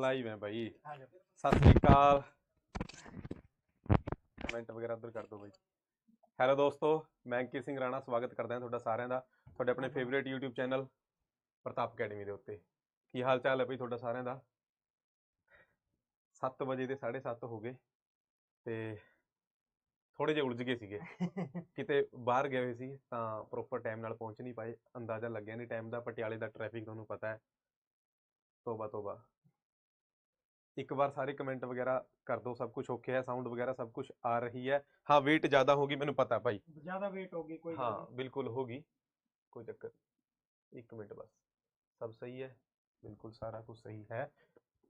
Live ਹੈ ਬਾਈ। ਸਤਿ ਸ੍ਰੀ ਅਕਾਲ। Comment ਵਗੈਰਾ ਉਧਰ ਕਰ ਦਿਓ ਬਾਈ। ਹੈਲੋ ਦੋਸਤੋ ਮੈਂ ਅੰਕਿਤ ਸਿੰਘ ਰਾਣਾ ਸਵਾਗਤ ਕਰਦਾ ਹਾਂ ਤੁਹਾਡਾ ਸਾਰਿਆਂ ਦਾ। ਤੁਹਾਡੇ ਆਪਣੇ favourite YouTube channel Pratap academy ਦੇ ਉੱਤੇ। ਕੀ ਹਾਲ ਚਾਲ ਹੈ ਬਈ ਤੁਹਾਡਾ ਸਾਰਿਆਂ ਦਾ? 7 ਵਜੇ ਦੇ 7:30 ਹੋ ਗਏ ਤੇ ਥੋੜੇ ਜਿਹਾ ਉਲਝ ਗਏ ਸੀਗੇ। ਕਿਤੇ ਬਾਹਰ ਗਏ ਹੋਏ ਸੀ ਤਾਂ ਪ੍ਰੋਪਰ ਟਾਈਮ ਨਾਲ ਪਹੁੰਚ ਨਹੀਂ ਪਾਏ। ਅੰਦਾਜ਼ਾ ਲੱਗਿਆ ਨਹੀਂ ਟਾਈਮ ਦਾ ਪਟਿਆਲੇ ਦਾ ਟ੍ਰੈਫਿਕ ਤੁਹਾਨੂੰ ਪਤਾ ਹੈ। ਤੋਬਾ ਤੋਬਾ। ਇੱਕ ਵਾਰ ਸਾਰੇ ਕਮੈਂਟ ਵਗੈਰਾ ਕਰ ਦਿਓ ਸਭ ਕੁਝ ਓਕੇ ਹੈ ਸਾਊਂਡ ਵਗੈਰਾ ਸਭ ਕੁਝ ਆ ਰਹੀ ਹੈ। ਹਾਂ ਵੇਟ ਜ਼ਿਆਦਾ ਹੋਗੀ ਮੈਨੂੰ ਪਤਾ ਭਾਈ। ਜ਼ਿਆਦਾ ਵੇਟ ਹੋਗੀ ਕੋਈ ਹਾਂ। ਬਿਲਕੁਲ ਹੋਗੀ ਕੋਈ ਚੱਕਰ। ਇੱਕ ਮਿੰਟ ਬਸ ਸਭ ਸਹੀ ਹੈ? ਬਿਲਕੁਲ ਸਾਰਾ ਕੁਝ ਸਹੀ ਹੈ।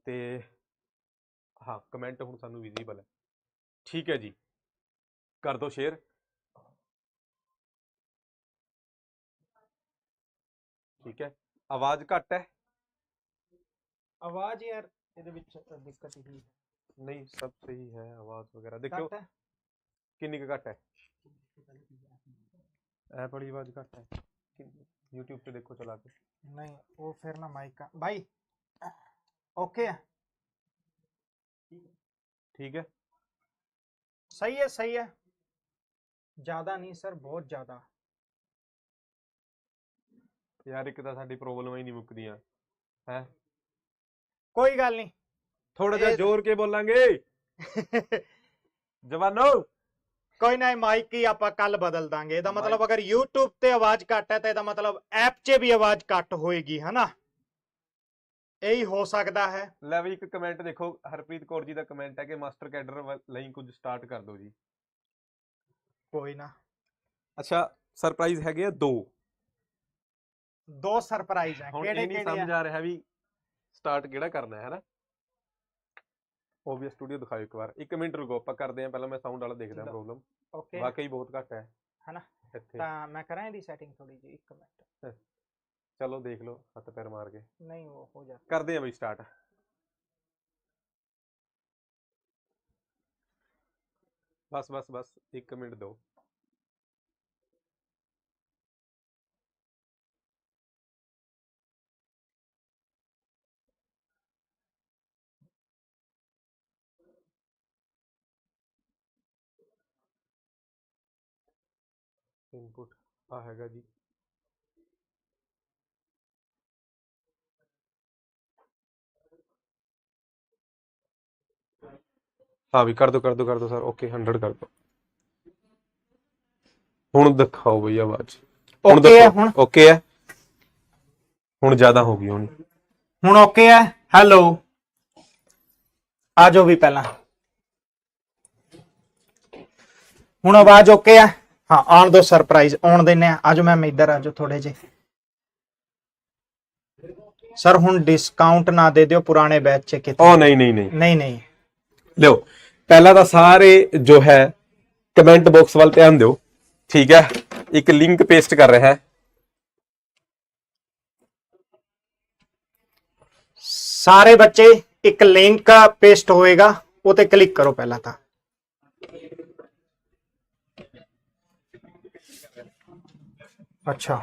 ਤੇ ਹਾਂ ਕਮੈਂਟ ਹੁਣ ਸਾਨੂੰ ਵਿਜ਼ੀਬਲ ਹੈ। ਠੀਕ ਹੈ ਜੀ। ਕਰ ਦਿਓ ਸ਼ੇਅਰ ਠੀਕ ਹੈ। ਆਵਾਜ਼ ਘੱਟ ਹੈ? ਆਵਾਜ਼ ਯਾਰ ਇਹਦੇ ਵਿੱਚ ਦਿੱਕਤ ਹੀ ਨਹੀਂ ਸਭ ਸਹੀ ਹੈ ਆਵਾਜ਼ ਵਗੈਰਾ ਘੱਟ ਹੈ ਕਿੰਨੀ ਕੁ ਘੱਟ ਹੈ ਇਹ ਬੜੀ ਆਵਾਜ਼ ਘੱਟ ਹੈ ਕਿੰਨੀ- YouTube ਤੇ ਦੇਖੋ ਚਲਾ ਕੇ ਨਹੀਂ ਉਹ ਫਿਰ ਨਾ ਮਾਈਕ ਭਾਈ ਓਕੇ ਹੈ ਠੀਕ ਹੈ ਸਹੀ ਹੈ ਸਹੀ ਹੈ ਜ਼ਿਆਦਾ ਨਹੀਂ ਸਰ ਬਹੁਤ ਜ਼ਿਆਦਾ ਯਾਰ ਇੱਕ ਤਾਂ ਸਾਡੀ ਪ੍ਰੋਬਲਮਾਂ ਹੀ ਨਹੀਂ ਮੁੱਕਦੀਆਂ ਹੈ ਕੋਈ ਗੱਲ ਨਹੀਂ। ਥੋੜਾ ਜਿਹਾ ਇਹ- ਜ਼ੋਰ ਕੇ ਬੋਲਾਂਗੇ। ਜਵਾਨੋ। ਕੋਈ ਨਾ ਮਾਈਕ ਹੀ ਆਪਾਂ ਕੱਲ ਬਦਲ ਦਾਂਗੇ। ਇਹਦਾ ਮਤਲਬ ਅਗਰ YouTube ਤੇ ਆਵਾਜ਼ ਘੱਟ ਹੈ ਤਾਂ ਇਹਦਾ ਮਤਲਬ ਐਪ 'ਚ ਵੀ ਆਵਾਜ਼ ਘੱਟ ਹੋਏਗੀ ਹਨਾ? ਇਹੀ ਹੋ ਸਕਦਾ ਹੈ। ਲੈ ਵੀ ਇੱਕ ਕਮੈਂਟ ਦੇਖੋ ਹਰਪ੍ਰੀਤ ਕੌਰ ਜੀ ਦਾ ਕਮੈਂਟ ਹੈ ਕਿ ਮਾਸਟਰ ਕੈਡਰ ਵੱਲ- ਲਈ ਕੁਝ ਸਟਾਰਟ ਕਰ ਦਿਓ ਜੀ। ਕੋਈ ਨਾ। ਅੱਛਾ ਸਰਪ੍ਰਾਈਜ਼ ਹੈਗੇ ਆ ਦੋ। ਦੋ ਸਰਪ੍ਰਾਈਜ਼ ਹੈ। ਹੁਣ ਕਿਹੜੇ ਨਹੀਂ ਕਿਹੜੇ ਸਮਝ ਆ ਰਿਹਾ ਵੀ ਸਟਾਰਟ ਕਿਹੜਾ ਕਰਨਾ ਹੈ ਹਨਾ? ਓਬਵੀਅਸ ਸਟੂਡੀਓ ਦਿਖਾਓ ਇੱਕ ਵਾਰ। ਇੱਕ ਮਿੰਟ ਰੁਕੋ ਆਪਾਂ ਕਰਦੇ ਹਾਂ ਪਹਿਲਾਂ ਮੈਂ ਸਾਊਂਡ ਵਾਲਾ ਦੇਖਦਾ। ਪ੍ਰੋਬਲਮ ਓਕੇ ਵਾਕਈ ਬਹੁਤ ਘੱਟ ਹੈ। ਹਨਾ? ਤਾਂ ਮੈਂ ਕਰਾਂ ਇਹਦੀ ਸੈਟਿੰਗ ਥੋੜੀ ਜਿਹੀ ਇੱਕ ਮਿੰਟ। ਚਲੋ ਦੇਖ ਲਓ ਹੱਥ ਪੈਰ ਮਾਰ ਕੇ। ਨਹੀਂ ਉਹ ਹੋ ਜਾਤਾ ਕਰਦੇ ਹਾਂ ਬਈ ਸਟਾਰਟ ਬਸ ਬਸ ਬਸ 1 ਮਿੰਟ ਦਿਓ ਇਨਪੁਟ ਆ ਹੈਗਾ ਜੀ। ਹਾਂ ਵੀ ਕਰ ਦੋ ਕਰ ਦੋ ਕਰ ਦੋ ਸਰ ਓਕੇ 100 ਕਰ ਦੋ। ਹੁਣ ਦਿਖਾਓ ਬਈ ਆਵਾਜ਼। ਹੁਣ ਓਕੇ ਹੈ ਹੁਣ। ਓਕੇ ਹੈ। ਹੁਣ ਜ਼ਿਆਦਾ ਹੋ ਗਈ ਹੁਣ। ਹੁਣ ਓਕੇ ਹੈ। ਹੈਲੋ ਆ ਜਾਓ ਵੀ ਪਹਿਲਾਂ। ਹੁਣ ਆਵਾਜ਼ ਓਕੇ ਹੈ। ਹਾਂ ਆਉਣ ਦੋ ਸਰਪ੍ਰਾਈਜ਼ ਆਉਣ ਦਿੰਨੇ ਆ ਆਜੋ ਮੈਮ ਇੱਧਰ ਆਜੋ ਥੋੜੇ ਜੇ ਸਰ ਹੁਣ ਡਿਸਕਾਊਂਟ ਨਾ ਦੇ ਦਿਓ ਪੁਰਾਣੇ ਬੈਚ ਚ ਕਿਤੇ। ਉਹ ਨਹੀਂ ਨਹੀਂ ਨਹੀਂ। ਨਹੀਂ ਨਹੀਂ। ਲਿਓ ਪਹਿਲਾਂ ਤਾਂ ਸਾਰੇ ਜੋ ਹੈ ਕਮੈਂਟ ਬਾਕਸ ਵੱਲ ਧਿਆਨ ਦਿਓ। ਠੀਕ ਹੈ ਇੱਕ ਲਿੰਕ ਪੇਸਟ ਕਰ ਰਿਹਾ ਹੈ। ਸਾਰੇ ਬੱਚੇ ਇੱਕ ਲਿੰਕ ਪੇਸਟ ਹੋਏਗਾ ਉਹ ਤੇ ਕਲਿੱਕ ਕਰੋ ਪਹਿਲਾਂ ਤਾਂ। ਅੱਛਾ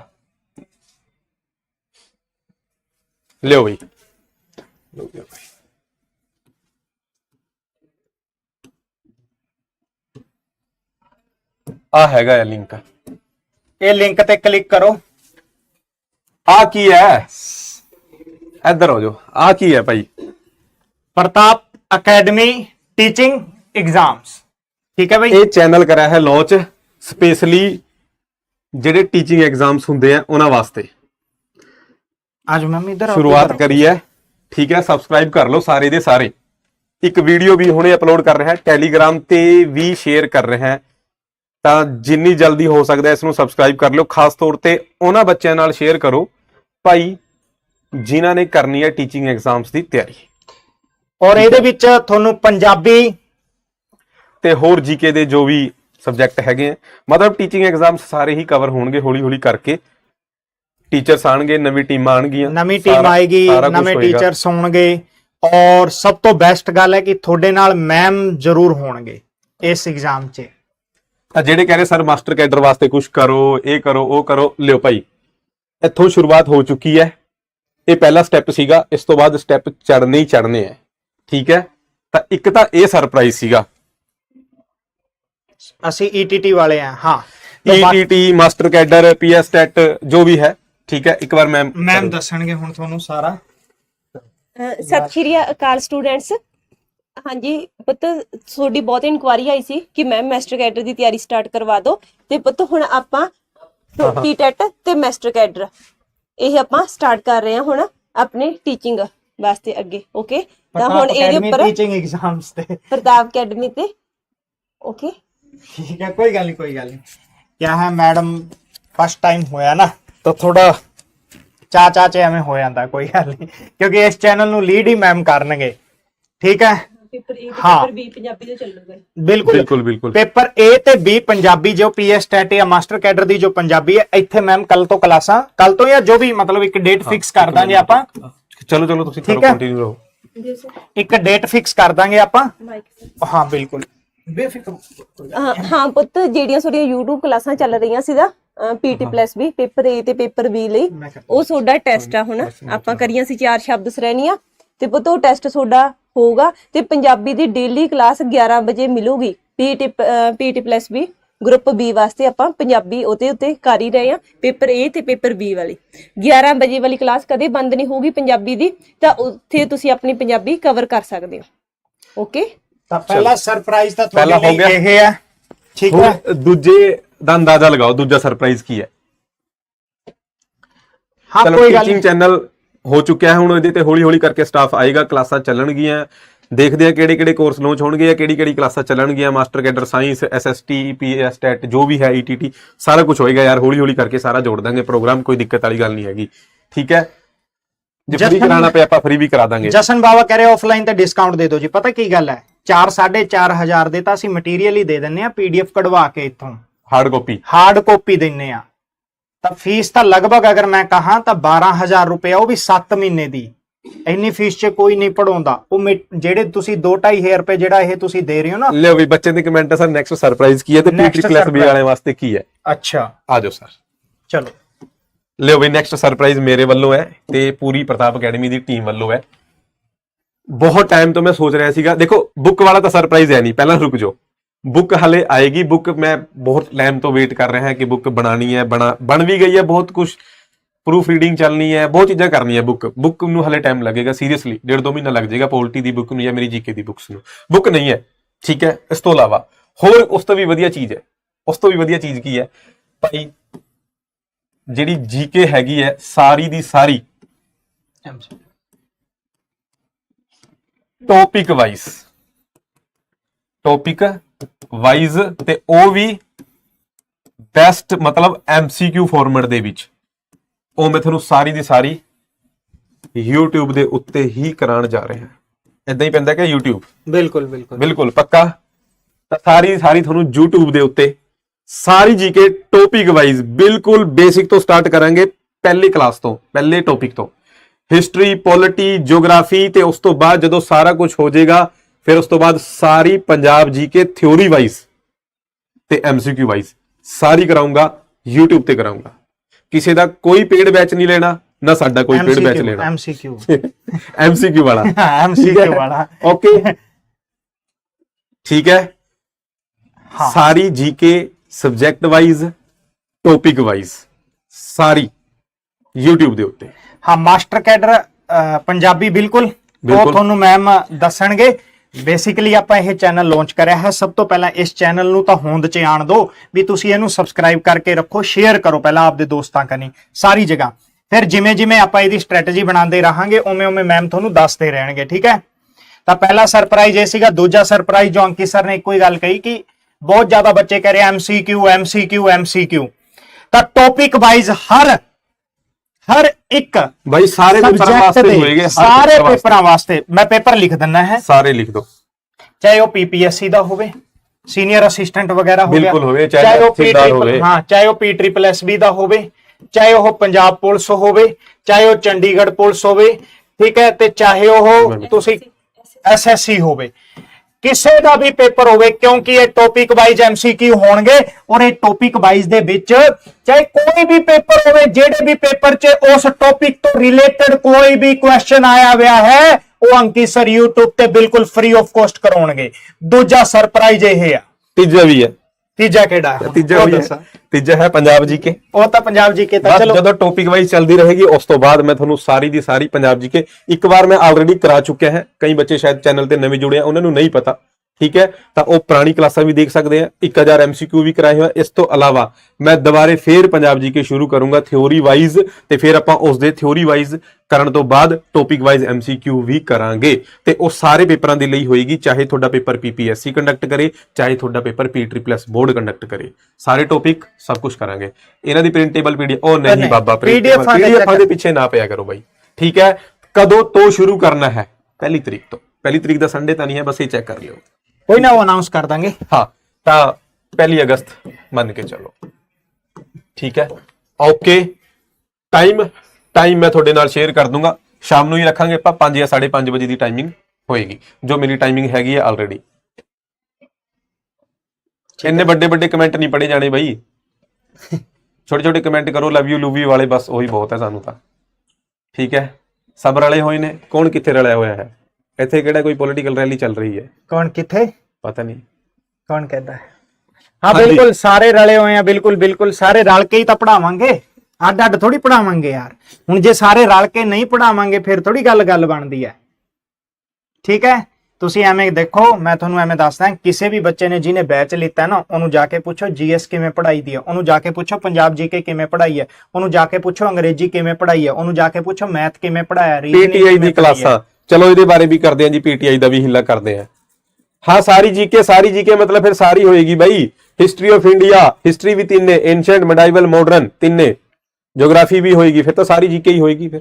ਲਿਓ ਬਈ ਲਓ ਲਿਓ ਬਈ। ਆ ਹੈਗਾ ਇਹ ਲਿੰਕ ਇਹ ਲਿੰਕ ਤੇ ਕਲਿੱਕ ਕਰੋ ਆ ਕੀ ਹੈ ਇੱਧਰ ਹੋ ਜਾਓ ਆ ਕੀ ਹੈ ਭਾਈ ਪ੍ਰਤਾਪ ਅਕੈਡਮੀ ਟੀਚਿੰਗ ਐਗਜ਼ਾਮਸ ਠੀਕ ਹੈ ਬਈ ਇਹ ਚੈਨਲ ਕਰਿਆ ਹੈ ਲਾਂਚ ਸਪੈਸ਼ਲੀ ਜਿਹੜੇ ਟੀਚਿੰਗ ਐਗਜ਼ਾਮਸ ਹੁੰਦੇ ਆ ਉਹਨਾਂ ਵਾਸਤੇ। ਅੱਜ ਮੰਮੀ ਇਧਰ ਸ਼ੁਰੂਆਤ ਕਰੀ ਹੈ ਠੀਕ ਹੈ ਸਬਸਕ੍ਰਾਈਬ ਕਰ ਲਓ ਸਾਰੇ ਦੇ ਸਾਰੇ। ਇੱਕ ਵੀਡੀਓ ਵੀ ਹੁਣੇ ਅਪਲੋਡ ਕਰ ਰਿਹਾ ਹੈ ਟੈਲੀਗ੍ਰਾਮ ਤੇ ਵੀ ਸ਼ੇਅਰ ਕਰ ਰਿਹਾ। ਹੈ ਤਾਂ ਜਿੰਨੀ ਜਲਦੀ ਹੋ ਸਕਦਾ ਇਸ ਨੂੰ ਸਬਸਕ੍ਰਾਈਬ ਕਰ ਲਿਓ। ਖਾਸ ਤੌਰ ਤੇ ਉਹਨਾਂ ਬੱਚਿਆਂ ਨਾਲ ਸ਼ੇਅਰ ਕਰੋ। ਭਾਈ ਜਿਨ੍ਹਾਂ ਨੇ ਕਰਨੀ ਹੈ ਟੀਚਿੰਗ ਐਗਜ਼ਾਮਸ ਦੀ ਤਿਆਰੀ। ਔਰ ਇਹਦੇ ਵਿੱਚ ਤੁਹਾਨੂੰ ਪੰਜਾਬੀ ਤੇ ਹੋਰ ਜੀਕੇ ਦੇ ਜੋ ਵੀ ਸਬਜੈਕਟ ਹੈਗੇ ਆ। ਮਤਲਬ ਟੀਚਿੰਗ ਐਗਜ਼ਾਮਸ ਸਾਰੇ ਹੀ ਕਵਰ ਹੋਣਗੇ ਹੌਲੀ ਹੌਲੀ ਕਰਕੇ। ਟੀਚਰਸ ਆਣਗੇ ਨਵੀਂ ਟੀਮਾਂ ਆਣਗੀਆਂ। ਨਵੀਂ ਟੀਮ ਆਏਗੀ ਨਵੇਂ। ਟੀਚਰਸ ਹੋਣਗੇ ਔਰ ਸਭ ਤੋਂ ਬੈਸਟ ਗੱਲ ਹੈ ਕਿ ਤੁਹਾਡੇ ਨਾਲ ਮੈਮ ਜ਼ਰੂਰ ਹੋਣਗੇ ਇਸ ਐਗਜ਼ਾਮ 'ਚ। ਤਾਂ ਜਿਹੜੇ ਕਹਿੰਦੇ ਸਰ ਮਾਸਟਰ ਕੈਡਰ ਵਾਸਤੇ ਕੁਝ ਕਰੋ ਇਹ ਕਰੋ ਉਹ ਕਰੋ ਲਿਓ ਭਾਈ। ਇੱਥੋਂ ਸ਼ੁਰੂਆਤ ਹੋ ਚੁੱਕੀ ਹੈ। ਇਹ ਪਹਿਲਾ ਸਟੈਪ ਸੀਗਾ ਇਸ ਤੋਂ ਬਾਅਦ ਸਟੈਪ ਚੜਨੇ ਹੀ ਚੜਨੇ ਹੈ। ਠੀਕ ਹੈ? ਤਾਂ ਇੱਕ ਤਾਂ ਇਹ ਸਰਪ੍ਰਾਈਜ਼ ਸੀਗਾ। ਅਸੀਂ ETT ਵਾਲੇ ਆ ਹਾਂ। ETT master cadre PS TET ਜੋ ਵੀ ਹੈ ਠੀਕ ਹੈ ਇੱਕ ਵਾਰ ਮੈਮ ਮੈਮ ਦੱਸਣਗੇ ਹੁਣ ਤੁਹਾਨੂੰ ਸਾਰਾ। ਅਹ ਸਤਿ ਸ਼੍ਰੀ ਅਕਾਲ ਸਟੂਡੈਂਟਸ ਹਾਂਜੀ ਪੁੱਤ ਤੁਹਾਡੀ ਬਹੁਤ ਇਨਕੁਆਰੀ ਆਈ ਸੀ ਕਿ ਮੈਮ ਮਾਸਟਰ ਕੈਡਰ ਦੀ ਤਿਆਰੀ ਸਟਾਰਟ ਕਰਵਾ ਦਿਓ। ਤੇ ਪੁੱਤ ਹੁਣ ਆਪਾਂ ਪੀਟੈਟ ਤੇ ਮਾਸਟਰ ਕੈਡਰ ਇਹ ਆਪਾਂ ਸਟਾਰਟ ਕਰ ਰਹੇ ਹਾਂ ਹੁਣ ਆਪਣੇ ਟੀਚਿੰਗ ਵਾਸਤੇ ਅੱਗੇ ਓਕੇ ਤਾਂ ਹੁਣ ਇਹਦੇ ਉੱਪਰ ਟੀਚਿੰਗ ਐਗਜ਼ਾਮਸ ਤੇ। ਪ੍ਰਤਾਪ ਅਕੈਡਮੀ ਤੇ ਓਕੇ ਠੀਕ ਹੈ ਕੋਈ ਗੱਲ ਨਹੀਂ ਕੋਈ ਗੱਲ ਨਹੀਂ ਕਿਆ ਹੈ ਮੈਡਮ ਫਸਟ ਟਾਈਮ ਹੋਇਆ ਨਾ ਤਾਂ ਥੋੜਾ ਚਾ ਚਾ ਚ ਐਵੇਂ ਹੋ ਜਾਂਦਾ ਕੋਈ ਗੱਲ ਨਹੀਂ ਕਿਉਂਕਿ ਇਸ ਚੈਨਲ ਨੂੰ ਲੀਡ ਹੀ ਮੈਮ ਕਰਨਗੇ। ਠੀਕ ਹੈ? ਪੇਪਰ ਏ ਹਾਂ। ਪੇਪਰ ਬੀ ਪੰਜਾਬੀ ਦੇ ਚੱਲੂਗਾ। ਬਿਲਕੁਲ। ਬਿਲਕੁਲ ਬਿਲਕੁਲ। ਪੇਪਰ A ਤੇ B ਪੰਜਾਬੀ ਜੋ ਪੀਐਸ ਟੈਟ ਜਾਂ ਮਾਸਟਰ ਕੈਡਰ ਦੀ ਜੋ ਪੰਜਾਬੀ ਹੈ ਇੱਥੇ ਮੈਮ ਕੱਲ ਤੋਂ ਕਲਾਸਾਂ ਕੱਲ ਤੋਂ ਜਾਂ ਜੋ ਵੀ ਮਤਲਬ ਇੱਕ ਡੇਟ ਫਿਕਸ ਕਰ ਦਾਂਗੇ ਆਪਾਂ। ਚਲੋ ਚਲੋ ਤੁਸੀਂ ਕਰੋ। ਕੰਟੀਨਿਊ ਰਹੋ। ਇੱਕ ਡੇਟ ਫਿਕਸ ਕਰ ਦਾਂਗੇ ਆਪਾਂ ਹਾਂ ਬਿਲਕੁਲ। ਬੇਫਿਕਰ ਹਾਂ ਹਾਂ ਪੁੱਤ ਜਿਹੜੀਆਂ ਤੁਹਾਡੀਆਂ YouTube ਕਲਾਸਾਂ ਚੱਲ ਰਹੀਆਂ ਸੀ ਦਾ ਪੀਟੀ ਪਲੱਸ ਵੀ ਪੇਪਰ ਏ ਤੇ ਪੇਪਰ ਬੀ ਲਈ ਮੈਂ ਉਹ ਤੁਹਾਡਾ ਟੈਸਟ ਆ ਹੁਣ। ਆਪਾਂ ਕਰੀਆਂ ਸੀ ਚਾਰ ਸ਼ਬਦ ਸ਼੍ਰੇਣੀਆਂ। ਤੇ ਪੁੱਤ ਉਹ ਟੈਸਟ ਤੁਹਾਡਾ ਹੋਊਗਾ ਤੇ ਪੰਜਾਬੀ ਦੀ ਡੇਲੀ ਕਲਾਸ 11 ਵਜੇ ਮਿਲੂਗੀ। ਪੀਟੀ ਪੀਟੀ ਪਲੱਸ ਵੀ ਗਰੁੱਪ ਬੀ ਵਾਸਤੇ ਆਪਾਂ ਪੰਜਾਬੀ ਉਹਦੇ ਉੱਤੇ ਕਰ ਹੀ ਰਹੇ ਆ ਪੇਪਰ ਏ ਤੇ ਪੇਪਰ ਬੀ ਵਾਲੀ। 11 ਵਜੇ ਵਾਲੀ ਕਲਾਸ ਕਦੇ ਬੰਦ ਨਹੀਂ ਹੋਊਗੀ ਪੰਜਾਬੀ ਦੀ ਤਾਂ ਉੱਥੇ ਤੁਸੀਂ ਆਪਣੀ ਪੰਜਾਬੀ ਕਵਰ ਕਰ ਸਕਦੇ ਹੋ। ਓਕੇ ਤਾਂ ਪਹਿਲਾ ਸਰਪ੍ਰਾਈਜ਼ ਤਾਂ ਪਹਿਲਾ ਤੁਹਾਡੇ ਹੋ ਲਈ ਗਿਆ। ਇਹ ਹੈ। ਠੀਕ ਹੈ। ਹੁਣ ਦੂਜੇ ਦਾ ਅੰਦਾਜ਼ਾ ਲਗਾਓ ਦੂਜਾ ਸਰਪ੍ਰਾਈਜ਼ ਕੀ ਹੈ? ਹਾਂ ਚਲੋ ਕੋਈ ਗੱਲ ਟੀਚਿੰਗ ਨਹੀਂ। ਚੈਨਲ ਹੋ ਚੁੱਕਿਆ ਹੈ ਹੁਣ ਇਹਦੇ ਤੇ ਹੌਲੀ ਹੌਲੀ ਕਰਕੇ ਸਟਾਫ ਆਏਗਾ ਕਲਾਸਾਂ ਚੱਲਣਗੀਆਂ। ਦੇਖਦੇ ਆ ਕਿਹੜੇ ਕਿਹੜੇ ਕੋਰਸ ਲਾਂਚ ਹੋਣਗੇ ਜਾਂ ਕਿਹੜੀ ਕਿਹੜੀ ਕਲਾਸਾਂ ਚੱਲਣਗੀਆਂ master cadre science SST PS TET ਜੋ ਵੀ ਹੈ ਈਟੀਟੀ ਸਾਰਾ ਕੁਝ ਹੋਏਗਾ ਯਾਰ ਹੌਲੀ ਹੌਲੀ ਕਰਕੇ ਸਾਰਾ ਜੋੜ ਦਾਂਗੇ ਪ੍ਰੋਗਰਾਮ ਕੋਈ ਦਿੱਕਤ ਵਾਲੀ ਗੱਲ ਨਹੀਂ ਹੈਗੀ। ਠੀਕ ਹੈ? ਜੇ ਫ੍ਰੀ ਜਸ਼ਨ- ਕਰਾਣਾ ਪਿਆ ਆਪਾਂ ਫ੍ਰੀ ਵੀ ਕਰਾ ਦਾਂਗੇ। ਜਸ਼ਨ ਬਾਬਾ ਕਹ ਰਹੇ ਆਫਲਾਈਨ ਤੇ ਡਿਸਕਾਊਂਟ ਦੇ ਦਿਓ ਜੀ ਪਤਾ ਕੀ ਗੱਲ ਹੈ? 4 4500 ਦੇ ਤਾਂ ਅਸੀਂ ਮਟੀਰੀਅਲ ਹੀ ਦੇ ਦਿੰਨੇ ਆ ਪੀਡੀਐਫ ਕਢਵਾ ਕੇ ਇੱਥੋਂ। ਹਾਰਡ ਕਾਪੀ ਹਾਰਡ ਕਾਪੀ ਦਿੰਨੇ ਆ ਤਾਂ ਫੀਸ ਤਾਂ ਲਗਭਗ ਅਗਰ ਮੈਂ ਕਹਾਂ ਤਾਂ 12000 ਰੁਪਏ ਉਹ ਵੀ 7 ਮਹੀਨੇ ਦੀ। ਇੰਨੀ ਫੀਸ 'ਚ ਕੋਈ ਨਹੀਂ ਪੜਾਉਂਦਾ ਉਹ ਜਿਹੜੇ ਤੁਸੀਂ 2-2500 ਰੁਪਏ ਜਿਹੜਾ ਇਹ ਤੁਸੀਂ ਦੇ ਰਹੇ ਹੋ ਨਾ। ਲਿਓ ਵੀ ਬੱਚੇ ਦੇ ਕਮੈਂਟ ਹੈ ਸਰ ਨੈਕਸਟ ਸਰਪ੍ਰਾਈਜ਼ ਕੀ ਹੈ ਤੇ ਪੀਟੀ ਬੀ surprise। ਵਾਲਿਆਂ ਵਾਸਤੇ ਕੀ ਹੈ? ਅੱਛਾ। ਆ ਜਾਓ ਸਰ। ਚਲੋ। ਲਿਓ ਵੀ ਨੈਕਸਟ ਸਰਪ੍ਰਾਈਜ਼ ਮੇਰੇ ਵੱਲੋਂ ਹੈ ਤੇ ਪੂਰੀ ਪ੍ਰਤਾਪ ਅਕੈਡਮੀ ਦੀ ਟੀਮ ਵੱਲੋਂ ਹੈ। ਬਹੁਤ ਟਾਈਮ ਤੋਂ ਮੈਂ ਸੋਚ ਰਿਹਾ ਸੀਗਾ, ਦੇਖੋ ਬੁੱਕ ਵਾਲਾ ਤਾਂ ਸਰਪ੍ਰਾਈਜ਼ ਹੈ ਨਹੀਂ, ਪਹਿਲਾਂ ਰੁਕ ਜਾਓ। ਬੁੱਕ ਹਲੇ ਆਏਗੀ ਬੁੱਕ ਮੈਂ ਬਹੁਤ ਟਾਈਮ ਤੋਂ ਵੇਟ ਕਰ ਰਿਹਾ ਹਾਂ ਕਿ ਬੁੱਕ ਬਣਾਣੀ ਹੈ, ਬਣਾ, ਬਣ ਵੀ ਗਈ ਹੈ ਬਹੁਤ ਕੁਝ ਪ੍ਰੂਫ ਰੀਡਿੰਗ ਚੱਲਣੀ ਹੈ, ਬਹੁਤ ਚੀਜ਼ਾਂ ਕਰਨੀ ਹੈ ਬੁੱਕ ਬੁੱਕ ਨੂੰ ਹਲੇ ਟਾਈਮ ਲੱਗੇਗਾ ਸੀਰੀਅਸਲੀ ਡੇਢ ਦੋ ਮਹੀਨਾ ਲੱਗ ਜਾਏਗਾ, ਪੋਲਿਟੀ ਦੀ ਬੁੱਕ ਨੂੰ ਜਾਂ ਮੇਰੀ ਜੀਕੇ ਦੀ ਬੁੱਕਸ ਨੂੰ। ਬੁੱਕ ਨਹੀਂ ਹੈ, ਠੀਕ ਹੈ, ਇਸ ਤੋਂ ਇਲਾਵਾ, ਹੋਰ ਉਸ ਤੋਂ ਵੀ ਵਧੀਆ ਚੀਜ਼ ਹੈ, ਉਸ ਤੋਂ ਵੀ ਵਧੀਆ ਚੀਜ਼ ਕੀ ਹੈ? ਭਾਈ, ਜਿਹੜੀ ਜੀਕੇ ਹੈਗੀ ਹੈ, ਸਾਰੀ ਦੀ ਸਾਰੀ ਟੌਪਿਕ ਵਾਈਜ਼ ਟੌਪਿਕ ਵਾਈਜ਼ ਤੇ ਉਹ ਵੀ ਬੈਸਟ ਮਤਲਬ ਐਮਸੀਕਿਊ ਫਾਰਮੈਟ ਦੇ ਵਿੱਚ। ਉਹ ਮੈਂ ਤੁਹਾਨੂੰ ਸਾਰੀ ਦੀ ਸਾਰੀ YouTube ਦੇ ਉੱਤੇ ਹੀ ਕਰਾਉਣ ਜਾ ਰਿਹਾ। ਹਾਂ ਇਦਾਂ ਹੀ ਪੈਂਦਾ ਕਿ YouTube? ਬਿਲਕੁਲ ਬਿਲਕੁਲ। ਬਿਲਕੁਲ ਪੱਕਾ? ਤਾਂ ਸਾਰੀ ਸਾਰੀ ਤੁਹਾਨੂੰ YouTube ਦੇ ਉੱਤੇ ਸਾਰੀ ਜੀਕੇ ਟੌਪਿਕ ਵਾਈਜ਼ ਬਿਲਕੁਲ ਬੇਸਿਕ ਤੋਂ ਸਟਾਰਟ ਕਰਾਂਗੇ ਪਹਿਲੀ ਕਲਾਸ ਤੋਂ ਪਹਿਲੇ ਟੌਪਿਕ ਤੋਂ। ਹਿਸਟਰੀ ਪੋਲਿਟੀ ਜਿਓਗ੍ਰਾਫੀ ਤੇ ਉਸ ਤੋਂ ਬਾਅਦ ਜਦੋਂ ਸਾਰਾ ਕੁਝ ਹੋ ਜਾਏਗਾ ਫਿਰ ਉਸ ਤੋਂ ਬਾਅਦ ਸਾਰੀ ਪੰਜਾਬ ਜੀਕੇ ਥਿਉਰੀ ਵਾਈਜ਼ ਤੇ ਐਮਸੀਕਿਊ ਵਾਈਜ਼ ਸਾਰੀ ਕਰਾਉਂਗਾ YouTube ਤੇ ਕਰਾਉਂਗਾ ਕਿਸੇ ਦਾ ਕੋਈ ਪੇਡ ਬੈਚ ਨਹੀਂ ਲੈਣਾ ਨਾ ਸਾਡਾ ਕੋਈ ਪੇਡ ਬੈਚ ਲੈਣਾ। ਐਮਸੀਕਿਊ ਐਮਸੀਕਿਊ ਵਾਲਾ। ਐਮਸੀਕਿਊ ਵਾਲਾ। ਓਕੇ ਠੀਕ ਹੈ? ਹਾਂ। ਸਾਰੀ GK subject wise topic wise ਸਾਰੀ YouTube ਦੇ ਉੱਤੇ। ਹਾਂ ਮਾਸਟਰ ਕੈਡਰ ਪੰਜਾਬੀ ਬਿਲਕੁਲ। ਉਹ। ਤੁਹਾਨੂੰ ਮੈਮ ਦੱਸਣਗੇ। ਬੇਸਿਕਲੀ ਆਪਾਂ ਇਹ ਚੈਨਲ ਲਾਂਚ ਕਰਿਆ ਹੈ। ਸਭ ਤੋਂ ਪਹਿਲਾਂ ਇਸ ਚੈਨਲ ਨੂੰ ਤਾਂ ਹੋਂਦ 'ਚ ਆਣ ਦਿਓ ਵੀ ਤੁਸੀਂ ਇਹਨੂੰ ਸਬਸਕ੍ਰਾਈਬ ਕਰਕੇ ਰੱਖੋ ਸ਼ੇਅਰ ਕਰੋ ਪਹਿਲਾਂ ਆਪਦੇ ਦੋਸਤਾਂ ਕਨੀ ਸਾਰੀ ਜਗ੍ਹਾ। ਫਿਰ ਜਿਵੇਂ ਜਿਵੇਂ ਆਪਾਂ ਇਹਦੀ ਸਟ੍ਰੈਟਜੀ ਬਣਾਉਂਦੇ ਰਹਾਂਗੇ ਉਵੇਂ ਉਵੇਂ ਮੈਮ ਤੁਹਾਨੂੰ ਦੱਸਦੇ ਰਹਿਣਗੇ ਠੀਕ ਹੈ? ਤਾਂ ਪਹਿਲਾ ਸਰਪ੍ਰਾਈਜ਼ ਇਹ ਸੀਗਾ ਦੂਜਾ ਸਰਪ੍ਰਾਈਜ਼ ਜੋ ਅੰਕਿਤ ਸਰ ਨੇ ਇੱਕੋ ਹੀ ਗੱਲ ਕਹੀ ਕਿ ਬਹੁਤ ਜ਼ਿਆਦਾ ਬੱਚੇ ਕਹਿ ਰਹੇ ਐਮਸੀਕਿਊ ਐਮਸੀਕਿਊ ਐਮਸੀਕਿਊ ਤਾਂ ਟੌਪਿਕ ਵਾਈਜ਼ ਹਰ ਹਰ ਇੱਕ ਬਾਈ ਸਾਰੇ ਪੇਪਰਾਂ ਵਾਸਤੇ ਦੇ ਹੋਏਗੇ ਸਾਰੇ ਪੇਪਰ ਵਾਸਤੇ। ਮੈਂ ਪੇਪਰ ਲਿਖ ਦਿੰਦਾ ਹੈ ਸਾਰੇ ਲਿਖ ਦਿਓ ਚਾਹੇ ਉਹ ਪੀਪੀਐਸਸੀ ਦਾ ਹੋਵੇ ਸੀਨੀਅਰ ਅਸਿਸਟੈਂਟ ਵਗੈਰਾ ਹੋ ਗਿਆ ਬਿਲਕੁਲ ਹੋਵੇ, ਚਾਹੇ ਉਹ ਠੇਕੇਦਾਰ P ਹੋਵੇ। ਹਾਂ ਚਾਹੇ ਉਹ ਪੀ ਟ੍ਰਿਪਲ ਐਸਬੀ ਦਾ ਹੋਵੇ ਚਾਹੇ ਉਹ ਪੰਜਾਬ ਪੁਲਿਸ ਹੋਵੇ ਚਾਹੇ ਉਹ ਚੰਡੀਗੜ੍ਹ ਪੁਲਿਸ ਹੋਵੇ ਠੀਕ ਹੈ ਤੇ ਚਾਹੇ ਉਹ ਤੁਸੀਂ ਐਸਐਸਸੀ ਹੋਵੇ ਕਿਸੇ ਦਾ ਵੀ ਪੇਪਰ ਹੋਵੇ, ਕਿਉਂਕਿ ਇਹ ਟੌਪਿਕ ਵਾਈਜ਼ ਐਮਸੀਕਿਊ ਹੋਣਗੇ ਔਰ ਇਹ ਟੌਪਿਕ ਵਾਈਜ਼ ਦੇ ਵਿੱਚ ਚਾਹੇ ਕੋਈ ਵੀ ਪੇਪਰ ਹੋਵੇ, ਜਿਹੜੇ ਵੀ ਪੇਪਰ 'ਚ ਉਸ ਟੌਪਿਕ ਤੋਂ ਰਿਲੇਟਡ ਕੋਈ ਵੀ ਕੁਐਸਚਨ ਆਇਆ ਹੋਇਆ ਹੈ, ਉਹ ਅੰਕਿਤ ਸਰ YouTube ਤੇ ਬਿਲਕੁਲ ਫ੍ਰੀ ਆਫ ਕੋਸਟ ਕਰਾਉਣਗੇ। ਦੂਜਾ ਸਰਪ੍ਰਾਈਜ਼ ਇਹ ਆ। ਤੀਜਾ ਵੀ ਹੈ ਤੀਜਾ ਕਿਹੜਾ? ਹੈ ਤੀਜਾ ਉਹ ਦੱਸੋ। ਹੈ। ਤੀਜਾ ਹੈ ਪੰਜਾਬ ਜੀ ਕੇ। ਉਹ ਤਾਂ ਪੰਜਾਬ ਜੀ ਕੇ ਤਾਂ ਬਸ ਚਲੋ। ਜਦੋਂ ਟੌਪਿਕ ਵਾਈਜ਼ ਚੱਲਦੀ ਰਹੇਗੀ ਉਸ ਤੋਂ ਬਾਅਦ ਮੈਂ ਤੁਹਾਨੂੰ ਸਾਰੀ ਦੀ ਸਾਰੀ ਪੰਜਾਬ ਜੀ ਕੇ ਇੱਕ ਵਾਰ ਮੈਂ ਆਲਰੇਡੀ ਕਰਾ ਚੁੱਕਿਆ ਹੈ। ਕਈ ਬੱਚੇ ਸ਼ਾਇਦ ਚੈਨਲ ਤੇ ਨਵੇਂ ਜੁੜੇ ਆ ਉਹਨਾਂ ਨੂੰ ਨਹੀਂ ਪਤਾ। ਠੀਕ ਹੈ? ਤਾਂ ਉਹ ਪੁਰਾਣੀ ਕਲਾਸਾਂ ਵੀ ਦੇਖ ਸਕਦੇ ਆ। 1000 ਐਮਸੀਕਿਊ ਵੀ ਕਰਾਏ ਹੋਏ ਇਸ ਤੋਂ ਇਲਾਵਾ ਮੈਂ ਦੁਬਾਰੇ ਫੇਰ ਪੰਜਾਬ ਜੀ ਕੇ ਸ਼ੁਰੂ ਕਰੂੰਗਾ ਥਿਉਰੀ ਵਾਈਜ਼ ਤੇ ਫਿਰ ਆਪਾਂ ਉਸ ਦੇ ਥਿਉਰੀ ਵਾਈਜ਼ ਕਰਨ ਤੋਂ ਬਾਅਦ ਟੌਪਿਕ ਵਾਈਜ਼ ਐਮਸੀਕਿਊ ਵੀ ਕਰਾਂਗੇ। ਤੇ ਉਹ ਸਾਰੇ ਪੇਪਰਾਂ ਦੇ ਲਈ ਹੋਏਗੀ ਚਾਹੇ ਤੁਹਾਡਾ ਪੇਪਰ ਪੀਪੀਐਸਸੀ ਕੰਡਕਟ ਕਰੇ ਚਾਹੇ ਤੁਹਾਡਾ ਪੇਪਰ ਪੀਟ੍ਰਿਪਲਸ ਬੋਰਡ ਕੰਡਕਟ ਕਰੇ। ਸਾਰੇ ਟੌਪਿਕ ਸਭ ਕੁਝ ਕਰਾਂਗੇ। ਇਹਨਾਂ ਦੀ ਪ੍ਰਿੰਟੇਬਲ ਪੀਡੀਐਫ ਉਹ ਨਹੀਂ ਬਾਬਾ ਦੇ ਪੀਡੀਐਫ। ਦੇ ਪਿੱਛੇ ਨਾ ਪਿਆ ਕਰੋ ਬਾਈ। ਠੀਕ ਹੈ? ਕਦੋਂ ਤੋਂ ਸ਼ੁਰੂ ਕਰਨਾ ਹੈ? ਪਹਿਲੀ ਤਰੀਕ ਤੋਂ। ਪਹਿਲੀ ਤਰੀਕ ਦਾ ਸੰਡੇ ਤਾਂ ਨਹੀਂ ਹੈ ਬਸ ਇਹ ਚੈੱਕ ਕਰ ਲਿਓ। ਕੋਈ ਨਾ ਉਹ ਅਨਾਉਂਸ ਕਰ ਦਾਂਗੇ ਹਾਂ ਤਾਂ ਪਹਿਲੀ ਅਗਸਤ ਮੰਨ ਕੇ ਚੱਲੋ ਠੀਕ ਹੈ ਓਕੇ ਟਾਈਮ ਟਾਈਮ ਮੈਂ ਤੁਹਾਡੇ ਨਾਲ ਸ਼ੇਅਰ ਕਰ ਦੂੰਗਾ ਸ਼ਾਮ ਨੂੰ ਹੀ ਰੱਖਾਂਗੇ ਆਪਾਂ 5 ਜਾਂ 5:30 ਵਜੇ ਦੀ ਟਾਈਮਿੰਗ ਹੋਏਗੀ। ਜੋ ਮੇਰੀ ਟਾਈਮਿੰਗ ਹੈਗੀ ਹੈ। ਆਲਰੇਡੀ ਇੰਨੇ ਵੱਡੇ ਵੱਡੇ ਕਮੈਂਟ ਨਹੀਂ ਪੜੇ ਜਾਣੇ ਬਾਈ। ਛੋਟੇ ਛੋਟੇ ਕਮੈਂਟ ਕਰੋ ਲਵ ਯੂ ਲੂਵੀ ਵਾਲੇ ਬਸ ਉਹੀ ਬਹੁਤ ਹੈ ਸਾਨੂੰ ਤਾਂ। ਠੀਕ ਹੈ? ਸਭ ਰਲੇ ਹੋਏ ਨੇ। ਕੌਣ ਕਿੱਥੇ ਰਲਿਆ ਹੋਇਆ ਹੈ? ਇੱਥੇ ਕਿਹੜਾ ਕੋਈ ਪੋਲੀਟੀਕਲ ਰੈਲੀ ਚੱਲ ਰਹੀ ਹੈ? ਕੌਣ ਕਿੱਥੇ? ਪਤਾ ਨਹੀਂ। ਕੌਣ ਕਹਿੰਦਾ ਹੈ? ਹਾਂ ਹਾਂਜੀ। ਬਿਲਕੁਲ ਸਾਰੇ ਰਲੇ ਹੋਏ ਆ ਬਿਲਕੁਲ ਬਿਲਕੁਲ ਸਾਰੇ ਰਲ ਕੇ ਹੀ ਤਾਂ ਪੜਾਵਾਂਗੇ ਅੱਡ ਅੱਡ ਥੋੜੀ ਪੜਾਵਾਂਗੇ ਯਾਰ। ਹੁਣ ਜੇ ਸਾਰੇ ਰਲ ਕੇ ਨਹੀਂ ਪੜਾਵਾਂਗੇ ਫਿਰ ਥੋੜੀ ਗੱਲ ਗੱਲ ਬਣਦੀ ਹੈ। ਠੀਕ ਹੈ? ਤੁਸੀਂ ਐਵੇਂ ਦੇਖੋ ਮੈਂ ਤੁਹਾਨੂੰ ਐਵੇਂ ਦੱਸਦਾ ਕਿਸੇ ਵੀ ਬੱਚੇ ਨੇ ਜਿਹਨੇ ਬੈਚ ਲਿੱਤਾ ਨਾ ਉਹਨੂੰ ਜਾ ਕੇ ਪੁੱਛੋ ਜੀਐਸ ਕਿਵੇਂ ਪੜਾਈ ਦੀ ਹੈ? ਉਹਨੂੰ ਜਾ ਕੇ ਪੁੱਛੋ ਪੰਜਾਬ ਜੀਕੇ ਕਿਵੇਂ ਪੜਾਈ ਹੈ? ਉਹਨੂੰ ਜਾ ਕੇ ਪੁੱਛੋ ਅੰਗਰੇਜ਼ੀ ਕਿਵੇਂ ਪੜਾਈ ਹੈ? ਉਹਨੂੰ ਜਾ ਕੇ ਪੁੱਛੋ ਮੈਥ ਕਿਵੇਂ ਪੜਾਇਆ reasoning ਪੀਟੀਆਈ ਦੀ। ਕਲਾਸਾਂ। ਚਲੋ ਇਹਦੇ ਬਾਰੇ ਵੀ ਕਰਦੇ ਹਾਂ ਜੀ ਪੀਟੀਆਈ ਦਾ ਵੀ ਹਿੱਲਾ ਕਰਦੇ ਹਾਂ। ਹਾਂ ਸਾਰੀ ਜੀਕੇ ਸਾਰੀ ਜੀਕੇ ਮਤਲਬ ਫਿਰ ਸਾਰੀ ਹੋਏਗੀ ਬਾਈ। ਹਿਸਟਰੀ ਆਫ ਇੰਡੀਆ ਹਿਸਟਰੀ ਵੀ ਤਿੰਨੇ ਐਂਸ਼ੀਅੰਟ ਮੈਡਾਈਵਲ ਮਾਡਰਨ ਤਿੰਨੇ। ਜੀਓਗ੍ਰਾਫੀ ਵੀ ਹੋਏਗੀ ਫਿਰ ਤਾਂ ਸਾਰੀ ਜੀਕੇ ਹੀ ਹੋਏਗੀ ਫਿਰ।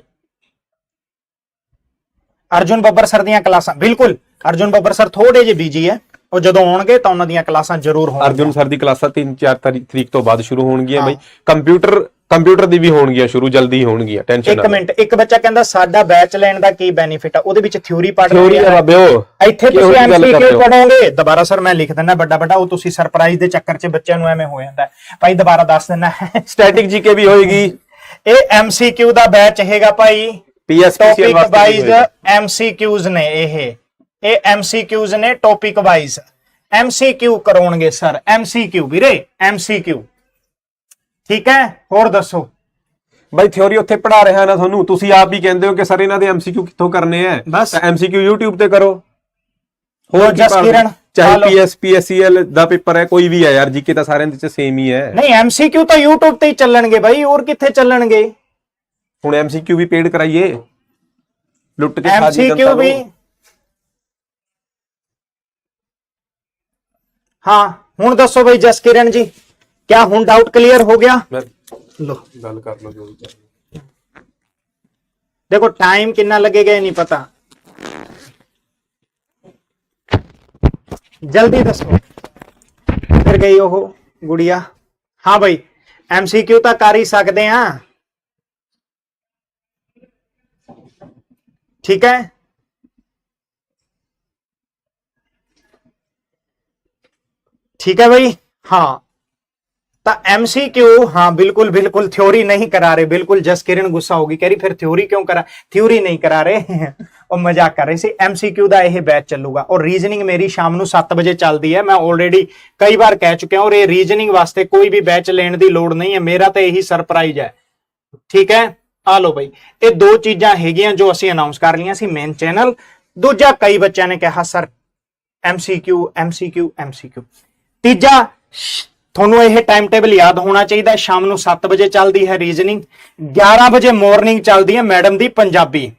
ਅਰਜੁਨ ਬੱਬਰ ਸਰ ਦੀਆਂ ਕਲਾਸਾਂ ਬਿਲਕੁਲ। ਅਰਜੁਨ ਬੱਬਰ ਸਰ ਥੋੜੇ ਜਿਹੇ ਬੀਜੀ ਹੈ। ਉਹ ਜਦੋਂ ਆਉਣਗੇ ਤਾਂ ਉਹਨਾਂ ਦੀਆਂ ਕਲਾਸਾਂ ਜ਼ਰੂਰ ਹੋਣਗੀਆਂ। ਅਰਜੁਨ ਸਰ ਦੀ ਕਲਾਸਾਂ 3-4 ਤਰੀਕ ਤੋਂ ਬਾਅਦ ਸ਼ੁਰੂ ਹੋਣਗੀਆਂ। ਬਾਈ। ਕੰਪਿਊਟਰ ਕੰਪਿਊਟਰ ਦੀ ਵੀ ਹੋਣਗੀਆਂ ਸ਼ੁਰੂ ਜਲਦੀ ਹੀ ਹੋਣਗੀਆਂ ਟੈਨਸ਼ਨ ਇੱਕ ਨਾ ਮਿੰਟ ਇੱਕ ਬੱਚਾ ਕਹਿੰਦਾ ਸਾਡਾ ਬੈਚ ਲੈਣ ਦਾ ਕੀ ਬੈਨੀਫਿਟ ਆ? ਉਹਦੇ ਵਿੱਚ ਥਿਉਰੀ ਪੜ੍ਹ ਥਿਉਰੀ ਰਹੇ ਆ। ਬਾਬਿਓ ਇੱਥੇ ਕਿਹੋ ਤੁਸੀਂ ਜਿਹੀ ਗੱਲ ਕਰਦੇ ਐਮਸੀਕਿਊ ਹੋ? ਪੜੋਗੇ ਦੁਬਾਰਾ ਸਰ ਮੈਂ ਲਿਖ ਦਿੰਦਾ ਵੱਡਾ ਵੱਡਾ ਉਹ ਤੁਸੀਂ ਸਰਪ੍ਰਾਈਜ਼ ਦੇ ਚੱਕਰ 'ਚ ਬੱਚਿਆਂ ਨੂੰ ਐਵੇਂ ਹੋ ਜਾਂਦਾ। ਹੈ। ਭਾਈ ਦੁਬਾਰਾ ਦੱਸ ਦਿੰਦਾ। ਸਟੈਟਿਕ ਜੀਕੇ ਵੀ ਹੋਏਗੀ। ਇਹ ਐਮਸੀਕਿਊ ਦਾ ਬੈਚ ਹੈਗਾ ਭਾਈ। ਪੀਐਸਪੀਸੀਐਲ ਟੌਪਿਕ ਵਾਸਤੇ ਵੀ ਵਾਈਜ਼ ਹੋਏਗੀ। ਐਮਸੀਕਿਊਜ਼ ਨੇ ਇਹ। ਇਹ ਐਮਸੀਕਿਊਜ਼ ਨੇ ਟੌਪਿਕ ਵਾਈਜ਼ ਐਮਸੀਕਿਊ ਕਰਾਉਣਗੇ ਸਰ ਐਮਸੀਕਿਊ ਵੀਰੇ ਐਮਸੀਕਿਊ ਠੀਕ ਹੈ? ਹੋਰ ਦੱਸੋ। ਬਾਈ ਥਿਉਰੀ ਉੱਥੇ ਪੜਾ ਰਿਹਾ ਨਾ ਤੁਹਾਨੂੰ। ਤੁਸੀਂ ਆਪ ਵੀ ਕਹਿੰਦੇ ਹੋ ਕਿ ਸਰ ਇਹਨਾਂ ਦੇ ਐਮਸੀਕਿਊ ਕਿੱਥੋਂ ਕਰਨੇ ਆ? ਬਸ। ਤਾਂ ਐਮਸੀਕਿਊ YouTube ਤੇ ਕਰੋ। ਹੋਰ ਜਸ ਕਿਰਨ, ਚਾਹੇ। ਪੀਐਸ ਪੀਐਸਸੀਐਲ ਦਾ ਪੇਪਰ ਹੈ ਕੋਈ ਵੀ ਹੈ ਯਾਰ ਜੀਕੇ ਤਾਂ ਸਾਰਿਆਂ ਦੇ ਚ ਸੇਮ ਹੀ ਹੈ। ਨਹੀਂ ਐਮਸੀਕਿਊ ਤਾਂ YouTube ਤੇ ਹੀ ਚੱਲਣਗੇ ਬਾਈ ਹੋਰ ਕਿੱਥੇ ਚੱਲਣਗੇ? ਹੁਣ ਐਮਸੀਕਿਊ ਵੀ ਪੇਡ ਕਰਾਈਏ। ਲੁੱਟ ਕੇ ਖਾ ਜੀ ਐਮਸੀਕਿਊ ਜਨਤਾ ਵੀ ਨੂੰ ਹਾਂ ਹੁਣ ਦੱਸੋ ਬਈ ਜਸਕਿਰਨ ਜੀ। ਕਿਆ ਹੁਣ ਡਾਊਟ ਕਲੀਅਰ ਹੋ ਗਿਆ ਮੈਂ ਲੋ ਗੱਲ ਕਰ ਲਓ ਜੋ ਵੀ ਕਰਨੀ। ਦੇਖੋ ਟਾਈਮ ਕਿੰਨਾ ਲੱਗੇਗਾ ਇਹ ਨਹੀਂ ਪਤਾ ਜਲਦੀ ਦੱਸੋ ਫਿਰ ਗਈ ਉਹ ਗੁੜੀਆ ਹਾਂ ਬਈ ਐਮਸੀਕਿਊ ਤਾਂ ਕਰ ਹੀ ਸਕਦੇ ਆ ਠੀਕ ਹੈ ठीक है भाई हाँ ਤਾਂ ਐਮਸੀਕਿਊ ਹਾਂ, ਬਿਲਕੁਲ ਬਿਲਕੁਲ ਥਿਉਰੀ ਨਹੀਂ ਕਰਾ ਰਹੇ, ਬਿਲਕੁਲ ਜਸ ਕਿਰਨ ਗੁੱਸਾ ਗਈ, ਕਹਿ ਰਹੀ ਫਿਰ ਥਿਉਰੀ ਕਿਉਂ ਕਰਾ ਥਿਉਰੀ ਨਹੀਂ ਕਰਾ ਰਹੇ। ਉਹ ਮਜ਼ਾਕ ਕਰ ਰਹੇ ਸੀ। ਐਮਸੀਕਿਊ ਦਾ ਇਹ ਬੈਚ ਚੱਲੂਗਾ। ਔਰ ਰੀਜ਼ਨਿੰਗ ਮੇਰੀ ਸ਼ਾਮ ਨੂੰ 7 ਵਜੇ ਚੱਲਦੀ ਹੈ। ਮੈਂ ਆਲਰੇਡੀ ਕਈ ਵਾਰ ਕਹਿ ਚੁੱਕਿਆ ਔਰ ਇਹ ਰੀਜ਼ਨਿੰਗ ਵਾਸਤੇ ਕੋਈ ਵੀ ਬੈਚ ਲੈਣ ਦੀ ਲੋੜ ਨਹੀਂ ਹੈ। ਮੇਰਾ ਤਾਂ ਇਹੀ ਸਰਪ੍ਰਾਈਜ਼ ਹੈ। ਠੀਕ ਹੈ? ਆ ਲਓ ਬਈ। ਇਹ ਦੋ ਚੀਜ਼ਾਂ ਹੈਗੀਆਂ ਜੋ ਅਸੀਂ ਅਨਾਉਂਸ ਕਰ ਲਈਆਂ ਸੀ ਮੇਨ ਚੈਨਲ ਦੂਜਾ ਕਈ ਬੱਚਿਆਂ ਨੇ ਕਿਹਾ ਸਰ ਐਮਸੀਕਿਊ ਐਮਸੀਕਿਊ ਐਮਸੀਕਿਊ ਤੀਜਾ ਤੁਹਾਨੂੰ ਇਹ ਟਾਈਮ ਟੇਬਲ ਯਾਦ ਹੋਣਾ ਚਾਹੀਦਾ ਸ਼ਾਮ ਨੂੰ 7 ਵਜੇ ਚੱਲਦੀ ਹੈ ਰੀਜ਼ਨਿੰਗ 11 ਵਜੇ ਮਾਰਨਿੰਗ ਚੱਲਦੀ ਹੈ ਮੈਡਮ ਦੀ ਪੰਜਾਬੀ।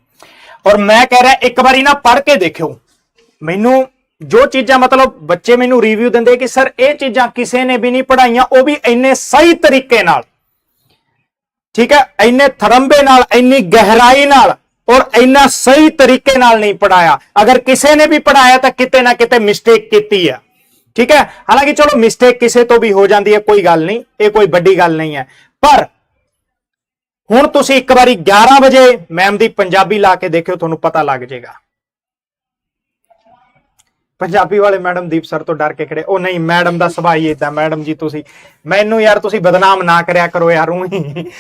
ਔਰ ਮੈਂ ਕਹਿ ਰਿਹਾ, ਇੱਕ ਵਾਰੀ ਨਾ ਪੜ੍ਹ ਕੇ ਦੇਖਿਓ। ਮੈਨੂੰ ਜੋ ਚੀਜ਼ਾਂ ਮਤਲਬ ਬੱਚੇ ਮੈਨੂੰ ਰਿਵਿਊ ਦਿੰਦੇ ਕਿ ਸਰ ਇਹ ਚੀਜ਼ਾਂ ਕਿਸੇ ਨੇ ਵੀ ਨਹੀਂ ਪੜਾਈਆਂ ਉਹ ਵੀ ਇੰਨੇ ਸਹੀ ਤਰੀਕੇ ਨਾਲ। ਠੀਕ ਹੈ, ਇੰਨੇ ਥਰੰਬੇ ਨਾਲ, ਇੰਨੀ ਗਹਿਰਾਈ ਨਾਲ ਔਰ ਇੰਨਾ ਸਹੀ ਤਰੀਕੇ ਨਾਲ ਨਹੀਂ ਪੜਾਇਆ ਅਗਰ ਕਿਸੇ ਨੇ ਵੀ ਪੜਾਇਆ ਤਾਂ ਕਿਤੇ ਨਾ ਕਿਤੇ ਮਿਸਟੇਕ ਕੀਤੀ ਹੈ। ਠੀਕ ਹੈ? ਹਾਲਾਂਕਿ ਚਲੋ ਮਿਸਟੇਕ ਕਿਸੇ ਤੋਂ ਵੀ ਹੋ ਜਾਂਦੀ ਹੈ, ਕੋਈ ਗੱਲ ਨਹੀਂ, ਇਹ ਕੋਈ ਵੱਡੀ ਗੱਲ ਨਹੀਂ ਹੈ। ਪਰ ਹੁਣ ਤੁਸੀਂ ਇੱਕ ਵਾਰੀ 11 ਵਜੇ ਮੈਮ ਦੀ ਪੰਜਾਬੀ ਲਾ ਕੇ ਦੇਖਿਓ, ਤੁਹਾਨੂੰ ਪਤਾ ਲੱਗ ਜਾਏਗਾ। ਪੰਜਾਬੀ ਵਾਲੇ ਮੈਡਮ ਦੀਪ ਸਰ ਤੋਂ ਡਰ ਕੇ ਖੜੇ। ਉਹ ਨਹੀਂ ਮੈਡਮ ਦਾ ਸੁਭਾਅ ਹੀ ਇਦਾਂ ਮੈਡਮ ਜੀ ਤੁਸੀਂ, ਮੈਨੂੰ ਯਾਰ ਤੁਸੀਂ ਬਦਨਾਮ ਨਾ ਕਰਿਆ ਕਰੋ ਯਾਰ ਉਹੀ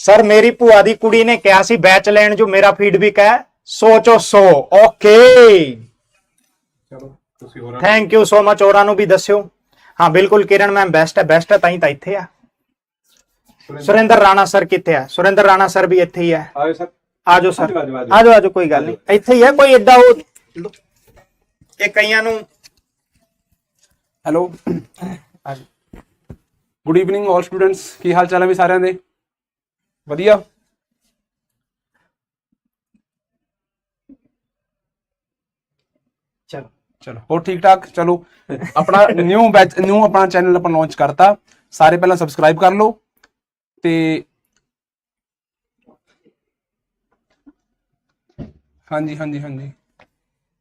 ਸਰ ਮੇਰੀ ਭੂਆ ਦੀ ਕੁੜੀ ਨੇ ਕਿਹਾ ਸੀ ਬੈਚ ਲੈਣ ਜੋ ਮੇਰਾ ਫੀਡਬੈਕ ਹੈ, ਸੋਚੋ ਸੋ। ਓਕੇ ਤੁਸੀਂ ਹੋਰ ਥੈਂਕ ਯੂ ਸੋ ਮਚ ਹੋਰਾਂ ਨੂੰ ਵੀ ਦੱਸਿਓ। ਹਾਂ ਬਿਲਕੁਲ ਕਿਰਨ ਮੈਮ ਬੈਸਟ ਹੈ ਬੈਸਟ ਹੈ ਤਾਂ ਹੀ ਤਾਂ ਇੱਥੇ ਆ। ਸੁਰਿੰਦਰ ਰਾਣਾ ਸਰ ਕਿੱਥੇ ਆ? ਸੁਰਿੰਦਰ ਰਾਣਾ ਸਰ ਵੀ ਇੱਥੇ ਹੀ ਹੈ। ਆਇਓ ਸਰ ਆਜੋ ਸਰ ਆਜੋ, ਆਜੋ, ਕੋਈ ਗੱਲ ਨਹੀਂ ਇੱਥੇ ਹੀ ਹੈ ਕੋਈ ਏਡਾ ਉਹ ਇਹ ਕਈਆਂ ਨੂੰ hello good evening all students ਕੀ ਹਾਲ ਚਾਲ ਹੈ ਵੀ ਸਾਰਿਆਂ ਦੇ? ਵਧੀਆ? ਚਲੋ ਹੋਰ ਠੀਕ ਠਾਕ ਚਲੋ ਆਪਣਾ ਨਿਊ ਬੈਚ ਨਿਊ ਆਪਣਾ ਚੈਨਲ ਆਪਾਂ ਲਾਂਚ ਕਰਤਾ। ਸਾਰੇ ਪਹਿਲਾਂ ਸਬਸਕ੍ਰਾਈਬ ਕਰ ਲਓ ਤੇ ਹਾਂਜੀ ਹਾਂਜੀ ਹਾਂਜੀ।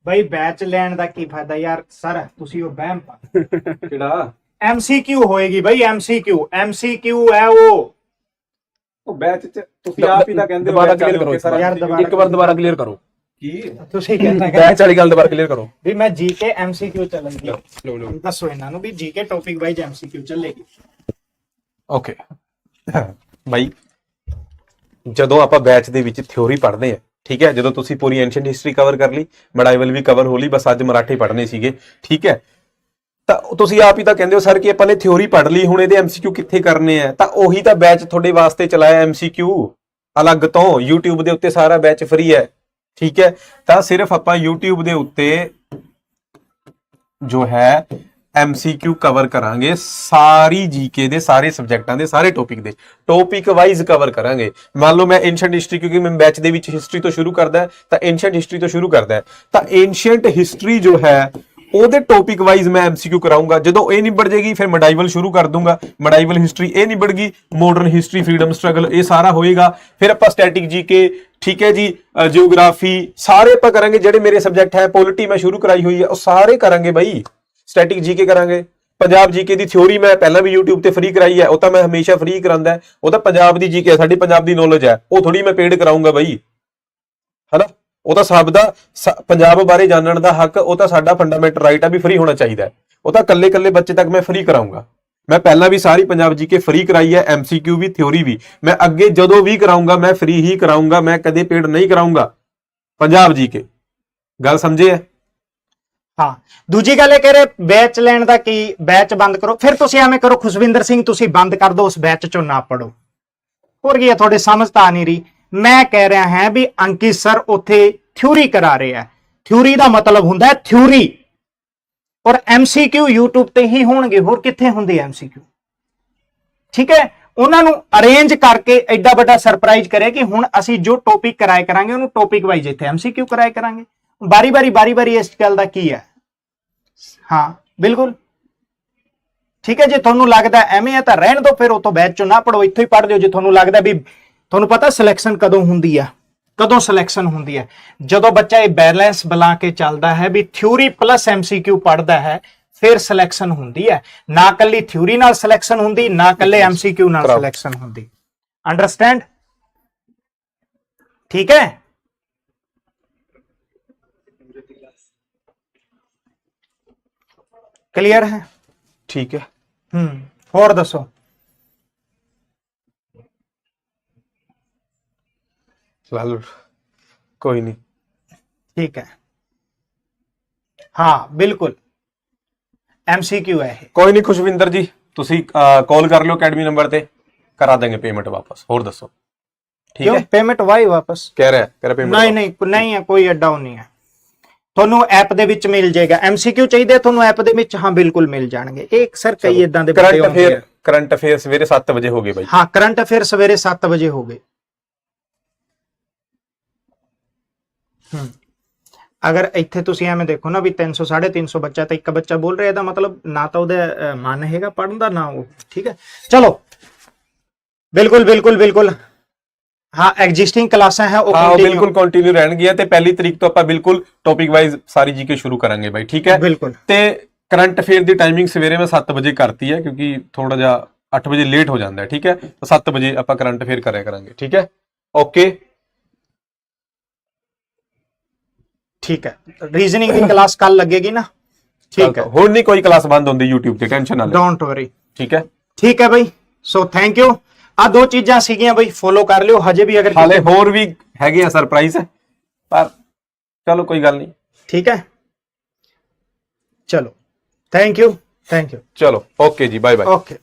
ਬਈ ਬੈਚ ਲੈਣ ਦਾ ਕੀ ਫਾਇਦਾ ਯਾਰ? ਸਰ ਤੁਸੀਂ ਉਹ ਬਹਿਮ ਪਾ। ਕਿਹੜਾ? ਐਮਸੀਕਿਊ ਹੋਏਗੀ ਬਈ ਐਮਸੀਕਿਊ ਐਮਸੀਕਿਊ ਹੈ ਉਹ। ਉਹ ਬੈਚ ਚ ਤੁਸੀਂ ਆਪ ਹੀ ਤਾਂ ਕਹਿੰਦੇ ਹੋ ਦੁਬਾਰਾ ਕਰੋ MCQ ਇੱਕ ਵਾਰ ਦੁਬਾਰਾ ਕਲੀਅਰ ਕਰੋ। ਕੀ? ਤੁਸੀਂ ਕਹਿੰਦਾ ਬੈਚ ਵਾਲੀ ਗੱਲ ਦੁਬਾਰਾ ਕਲੀਅਰ ਕਰੋ। ਵੀ ਮੈਂ ਜੀਕੇ ਐਮਸੀਕਿਊ ਚੱਲਣਗੀ। ਲੋ ਲੋ ਦੱਸੋ ਇਹਨਾਂ ਨੂੰ ਵੀ ਜੀਕੇ ਟੌਪਿਕ ਵਾਈਜ਼ ਐਮਸੀਕਿਊ ਚੱਲੇਗੀ। ਓਕੇ ਬਾਈ ਜਦੋਂ ਆਪਾਂ ਬੈਚ ਦੇ ਵਿੱਚ ਥਿਉਰੀ ਪੜ੍ਹਦੇ ਆ ਠੀਕ ਹੈ? ਜਦੋਂ ਤੁਸੀਂ ਪੂਰੀ ਐਂਸ਼ੀਅੰਟ ਹਿਸਟਰੀ ਕਵਰ ਕਰ ਲਈ ਮੈਡਾਈਵਲ ਵੀ ਕਵਰ ਹੋ ਲਈ ਬਸ ਅੱਜ ਮਰਾਠੀ ਪੜ੍ਹਨੇ ਸੀਗੇ ਠੀਕ ਹੈ? ਤਾਂ ਤੁਸੀਂ ਆਪ ਹੀ ਤਾਂ ਕਹਿੰਦੇ ਹੋ ਸਰ ਕਿ ਆਪਾਂ ਨੇ ਥਿਉਰੀ ਪੜ੍ਹ ਲਈ ਹੁਣ ਇਹਦੇ ਐਮਸੀਕਿਊ ਕਿੱਥੇ ਕਰਨੇ ਆ? ਤਾਂ ਉਹੀ ਤਾਂ ਬੈਚ ਤੁਹਾਡੇ ਵਾਸਤੇ ਚਲਾਇਆ ਐਮਸੀਕਿਊ ਅਲੱਗ ਤੋਂ YouTube ਦੇ ਉੱਤੇ ਸਾਰਾ ਬੈਚ ਫ੍ਰੀ ਹੈ। ਠੀਕ ਹੈ? ਤਾਂ ਸਿਰਫ ਆਪਾਂ YouTube ਦੇ ਉੱਤੇ ਜੋ ਹੈ ਐਮਸੀਕਿਊ ਕਵਰ ਕਰਾਂਗੇ। ਸਾਰੀ ਜੀਕੇ ਦੇ ਸਾਰੇ ਸਬਜੈਕਟਾਂ ਦੇ ਸਾਰੇ ਟੌਪਿਕ ਦੇ। ਟੌਪਿਕ ਵਾਈਜ਼ ਕਵਰ ਕਰਾਂਗੇ। ਮੰਨ ਲਓ ਮੈਂ ਐਂਸ਼ੀਅੰਟ ਹਿਸਟਰੀ ਕਿਉਂਕਿ ਮੈਂ ਬੈਚ ਦੇ ਵਿੱਚ ਹਿਸਟਰੀ ਤੋਂ ਸ਼ੁਰੂ ਕਰਦਾ, ਤਾਂ ਐਂਸ਼ੀਅੰਟ ਹਿਸਟਰੀ ਤੋਂ ਸ਼ੁਰੂ ਕਰਦਾ। ਤਾਂ ਐਂਸ਼ੀਅੰਟ ਹਿਸਟਰੀ ਜੋ ਹੈ ਉਹਦੇ ਟੌਪਿਕ ਵਾਈਜ਼ ਮੈਂ ਐਮਸੀਕਿਊ ਕਰਾਉਂਗਾ ਜਦੋਂ ਇਹ ਨਿਬੜ ਜਾਏਗੀ ਫਿਰ ਮੈਡਾਈਵਲ ਸ਼ੁਰੂ ਕਰ ਦੂੰਗਾ। ਮੈਡਾਈਵਲ ਹਿਸਟਰੀ ਇਹ ਨਿਬੜ ਗਈ ਮਾਡਰਨ ਹਿਸਟਰੀ ਫਰੀडम ਸਟਰਗਲ ਇਹ ਸਾਰਾ ਹੋਏਗਾ। ਫਿਰ ਆਪਾਂ ਸਟੈਟਿਕ ਜੀਕੇ ਠੀਕ ਹੈ ਜੀ ਜਿਓਗ੍ਰਾਫੀ ਸਾਰੇ ਆਪਾਂ ਕਰਾਂਗੇ, ਜਿਹੜੇ ਮੇਰੇ ਸਬਜੈਕਟ ਹੈ ਪੋਲਿਟੀ ਮੈਂ ਸ਼ੁਰੂ ਕਰਾਈ ਹੋਈ ਹੈ, ਉਹ ਸਾਰੇ ਕਰਾਂਗੇ ਬਾਈ। ਸਟੈਟਿਕ ਜੀਕੇ ਕਰਾਂਗੇ। ਪੰਜਾਬ ਜੀਕੇ ਦੀ ਥਿਉਰੀ ਮੈਂ ਪਹਿਲਾਂ ਵੀ YouTube ਤੇ ਫ੍ਰੀ ਕਰਾਈ ਹੈ, ਉਹ ਤਾਂ ਮੈਂ ਹਮੇਸ਼ਾ ਫ੍ਰੀ ਕਰਾਂਦਾ ਉਹ ਤਾਂ ਪੰਜਾਬ ਦੀ ਜੀਕੇ ਸਾਡੀ ਪੰਜਾਬ ਦੀ ਨੌਲੇਜ ਹੈ। ਉਹ ਥੋੜੀ ਮੈਂ ਪੇਡ ਕਰਾਉਂਗਾ ਬਾਈ। ਹਨਾ? ਉਹ ਤਾਂ ਸਭ ਦਾ ਪੰਜਾਬ ਬਾਰੇ ਜਾਣਨ ਦਾ ਹੱਕ, ਉਹ ਤਾਂ ਸਾਡਾ ਫੰਡਾਮੈਂਟਲ ਰਾਈਟ ਆ ਵੀ ਫ੍ਰੀ ਹੋਣਾ ਚਾਹੀਦਾ ਹੈ। ਉਹ ਤਾਂ ਕੱਲੇ ਕੱਲੇ ਬੱਚੇ ਤੱਕ ਮੈਂ ਫ੍ਰੀ ਕਰਾਉਂਗਾ ਮੈਂ ਪਹਿਲਾਂ ਵੀ ਸਾਰੀ ਪੰਜਾਬ ਜੀਕੇ ਫ੍ਰੀ ਕਰਾਈ ਹੈ ਐਮਸੀਕਿਊ ਵੀ ਥਿਉਰੀ ਵੀ। ਮੈਂ ਅੱਗੇ ਜਦੋਂ ਵੀ ਕਰਾਉਂਗਾ ਮੈਂ ਫ੍ਰੀ ਹੀ ਕਰਾਉਂਗਾ ਮੈਂ ਕਦੇ ਪੇਡ ਨਹੀਂ ਕਰਾਉਂਗਾ ਪੰਜਾਬ ਜੀ ਕੇ ਗੱਲ ਸਮਝੇ ਹਾਂ? ਦੂਜੀ ਗੱਲ ਇਹ ਕਹ ਰਹੇ ਬੈਚ ਲੈਣ ਦਾ ਕੀ ਬੈਚ ਬੰਦ ਕਰੋ। ਫਿਰ ਤੁਸੀਂ ਐਵੇਂ ਕਰੋ, ਖੁਸ਼ਵਿੰਦਰ ਸਿੰਘ, ਤੁਸੀਂ ਬੰਦ ਕਰ ਦਿਓ, ਉਸ ਬੈਚ ਚੋਂ ਨਾ ਪੜੋ ਹੋਰ ਕੀ ਹੈ, ਤੁਹਾਡੇ ਸਮਝ ਤਾਂ ਆ ਨਹੀਂ ਰਹੀ। ਮੈਂ ਕਹਿ ਰਿਹਾ ਹਾਂ ਵੀ ਅੰਕਿਤ ਸਰ ਉੱਥੇ ਥਿਊਰੀ ਕਰਾ ਰਹੇ ਹੈ ਥਿਊਰੀ ਦਾ ਮਤਲਬ ਹੁੰਦਾ ਹੈ ਥਿਊਰੀ ਔਰ ਐਮਸੀਕਿਊ YouTube ਤੇ ਹੀ ਹੋਣਗੇ, ਹੋਰ ਕਿੱਥੇ ਹੁੰਦੇ ਐਮਸੀਕਿਊ ਠੀਕ ਹੈ? ਉਹਨਾਂ ਨੂੰ ਅਰੇਂਜ ਕਰਕੇ ਐਡਾ ਵੱਡਾ ਸਰਪ੍ਰਾਈਜ਼ ਕਰਿਆ ਕਿ ਹੁਣ ਅਸੀਂ ਜੋ ਟੌਪਿਕ ਕਰਾਏ ਕਰਾਂਗੇ, ਉਹਨੂੰ ਟੌਪਿਕ ਵਾਈਜ਼ ਇੱਥੇ ਐਮਸੀਕਿਊ ਕਰਾਏ ਕਰਾਂਗੇ। ਬਾਰੀ-ਬਾਰੀ ਬਾਰੀ-ਬਾਰੀ ਇਸ ਗੱਲ ਦਾ ਕੀ ਹੈ? ਹਾਂ, ਬਿਲਕੁਲ। ਠੀਕ ਹੈ, ਜੇ ਤੁਹਾਨੂੰ ਲੱਗਦਾ ਐਵੇਂ ਹੈ ਤਾਂ ਰਹਿਣ ਦਿਓ, ਫਿਰ ਉਹ ਬੈਚ ਚੋਂ ਨਾ ਪੜੋ ਇੱਥੋਂ ਹੀ ਪੜ੍ਹ ਲਿਓ। ਜੇ ਤੁਹਾਨੂੰ ਲੱਗਦਾ ਵੀ ਤੁਹਾਨੂੰ ਪਤਾ ਸਿਲੈਕਸ਼ਨ ਕਦੋਂ ਹੁੰਦੀ ਆ? ਕਦੋਂ ਸਿਲੈਕਸ਼ਨ ਹੁੰਦੀ ਹੈ ਜਦੋਂ ਬੱਚਾ ਇਹ ਬੈਲੈਂਸ ਬਣਾ ਕੇ ਚੱਲਦਾ ਹੈ ਵੀ ਥਿਊਰੀ ਪਲੱਸ ਐਮਸੀਕਿਊ ਪੜ੍ਹਦਾ ਹੈ ਫਿਰ ਸਿਲੈਕਸ਼ਨ ਹੁੰਦੀ ਹੈ ਨਾ ਕੱਲੀ ਥਿਊਰੀ ਨਾਲ ਸਿਲੈਕਸ਼ਨ ਹੁੰਦੀ ਨਾ ਕੱਲੇ ਐਮਸੀਕਿਊ ਨਾਲ Bravo. ਸਿਲੈਕਸ਼ਨ ਹੁੰਦੀ। ਅੰਡਰਸਟੈਂਡ ਠੀਕ ਹੈ? ਕਲੀਅਰ ਹੈ? ਠੀਕ ਹੈ। ਹੂੰ ਹੋਰ ਦੱਸੋ। ਲਾਲ ਕੋਈ ਨਹੀਂ। ਠੀਕ ਹੈ। ਹਾਂ ਬਿਲਕੁਲ। ਐਮਸੀਕਿਊ ਹੈ ਇਹ। ਕੋਈ ਨਹੀਂ ਖੁਸ਼ਵਿੰਦਰ ਜੀ ਤੁਸੀਂ ਕਾਲ ਕਰ ਲਿਓ ਅਕੈਡਮੀ ਨੰਬਰ ਤੇ ਕਰਾ ਦੇਂਗੇ ਪੇਮੈਂਟ ਵਾਪਸ ਹੋਰ ਦੱਸੋ। ਠੀਕ ਕਿਉਂ? ਹੈ? ਪੇਮੈਂਟ ਵਾਈ ਵਾਪਸ? ਕਹਿ ਰਿਹਾ ਕਹਿ ਰਿਹਾ ਪੇਮੈਂਟ ਨਹੀਂ ਨਹੀਂ ਨਹੀਂ ਹੈ ਕੋਈ ਐਡਾ ਉਹ ਨਹੀਂ ਹੈ। ਤੁਹਾਨੂੰ ਐਪ ਦੇ ਵਿੱਚ ਮਿਲ ਜਾਏਗਾ। ਐਮਸੀਕਿਊ ਚਾਹੀਦੇ ਆ ਤੁਹਾਨੂੰ ਐਪ ਦੇ ਵਿੱਚ? ਹਾਂ ਬਿਲਕੁਲ ਮਿਲ ਜਾਣਗੇ। ਇਹ ਸਰ ਕਈ ਇਦਾਂ ਦੇ ਕਰੰਟ ਅਫੇਅਰ ਆ। ਕਰੰਟ ਅਫੇਅਰ ਸਵੇਰੇ 7 ਵਜੇ ਹੋ ਗਏ ਬਾਈ। ਹਾਂ ਕਰੰਟ ਅਫੇਅਰ ਸਵੇਰੇ 7 ਵਜੇ ਹੋ ਗਏ ਹੂੰ ਅਗਰ ਇੱਥੇ ਤੁਸੀਂ ਐਵੇਂ ਦੇਖੋ ਨਾ ਵੀ 300 350 ਬੱਚਾ ਤਾਂ ਇੱਕ ਬੱਚਾ ਬੋਲ ਰਿਹਾ ਇਹਦਾ ਮਤਲਬ ਨਾ ਤਾਂ ਉਹਦਾ ਮਨ ਹੈਗਾ ਪੜਨ ਦਾ ਨਾ ਉਹ ਠੀਕ ਹੈ? ਚਲੋ। ਬਿਲਕੁਲ ਬਿਲਕੁਲ ਬਿਲਕੁਲ। ਹਾਂ ਐਗਜ਼ਿਸਟਿੰਗ ਕਲਾਸਾਂ ਹੈ ਉਹ ਹਾਂ ਬਿਲਕੁਲ ਕੰਟੀਨਿਊ ਰਹਿਣਗੀਆਂ ਤੇ ਪਹਿਲੀ ਤਰੀਕ ਤੋਂ ਆਪਾਂ ਬਿਲਕੁਲ ਟੌਪਿਕ ਵਾਈਜ਼ ਸਾਰੀ ਜੀਕੇ ਸ਼ੁਰੂ ਕਰਾਂਗੇ ਬਾਈ ਠੀਕ ਹੈ? ਬਿਲਕੁਲ। ਤੇ ਕਰੰਟ ਅਫੇਅਰ ਦੀ ਟਾਈਮਿੰਗ ਸਵੇਰੇ ਮੈਂ 7 ਵਜੇ ਕਰਤੀ ਹੈ ਕਿਉਂਕਿ ਥੋੜਾ ਜਿਹਾ 8 ਵਜੇ ਲੇਟ ਹੋ ਜਾਂਦਾ ਹੈ ਠੀਕ ਹੈ? ਤਾਂ 7 ਵਜੇ ਆਪਾਂ ਕਰੰਟ ਅਫੇਅਰ ਕਰਿਆ ਕਰਾਂਗੇ ਠੀਕ ਹੈ? ਓਕੇ ਠੀਕ ਹੈ ਰੀਜ਼ਨਿੰਗ ਦੀ ਕਲਾਸ ਕੱਲ ਲੱਗੇਗੀ ਨਾ ਠੀਕ ਹੈ ਹੁਣ ਨਹੀਂ ਕੋਈ ਕਲਾਸ ਬੰਦ ਹੁੰਦੀ YouTube ਤੇ ਟੈਨਸ਼ਨ ਨਾ ਲੈ ਡੋਂਟ ਵਰੀ ਠੀਕ ਹੈ ਠੀਕ ਹੈ ਬਈ ਸੋ ਥੈਂਕ ਯੂ ਆ ਦੋ ਚੀਜ਼ਾਂ ਸੀਗੀਆਂ ਬਈ ਫੋਲੋ ਕਰ ਲਿਓ ਹਜੇ ਵੀ ਅਗਰ ਹਾਲੇ ਹੋਰ ਵੀ ਹੈਗੇ ਆ ਸਰਪ੍ਰਾਈਜ਼ ਪਰ ਚਲੋ ਕੋਈ ਗੱਲ ਨਹੀਂ ਠੀਕ ਹੈ ਚਲੋ ਥੈਂਕ ਯੂ ਥੈਂਕ ਯੂ ਚਲੋ ਓਕੇ ਜੀ ਬਾਏ ਬਾਏ ਓਕੇ